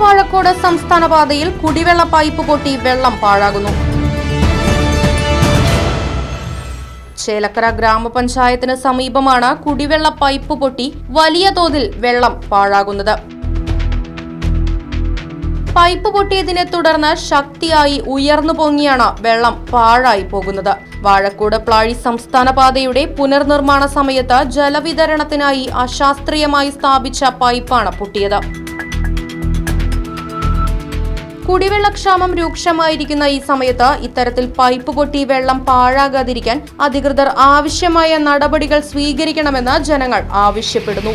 Vazhakkode സംസ്ഥാന പാതയിൽ കുടിവെള്ള പൈപ്പ് പൊട്ടി വെള്ളം പാഴാകുന്നു. ചേലക്കര ഗ്രാമപഞ്ചായത്തിന് സമീപമാണ് കുടിവെള്ള പൈപ്പ് പൊട്ടി വലിയ തോതിൽ വെള്ളം പാഴാകുന്നത്. പൈപ്പ് പൊട്ടിയതിനെ തുടർന്ന് ശക്തിയായി ഉയർന്നു പൊങ്ങിയാണ് വെള്ളം പാഴായി പോകുന്നത്. വാഴക്കോട് പ്ലാഴി സംസ്ഥാന പാതയുടെ പുനർനിർമ്മാണ സമയത്ത് ജലവിതരണത്തിനായി അശാസ്ത്രീയമായി സ്ഥാപിച്ച പൈപ്പാണ് പൊട്ടിയത്. കുടിവെള്ളക്ഷാമം രൂക്ഷമായിരിക്കുന്ന ഈ സമയത്ത് ഇത്തരത്തിൽ പൈപ്പ് പൊട്ടി വെള്ളം പാഴാകാതിരിക്കാൻ അധികൃതർ ആവശ്യമായ നടപടികൾ സ്വീകരിക്കണമെന്ന് ജനങ്ങൾ ആവശ്യപ്പെടുന്നു.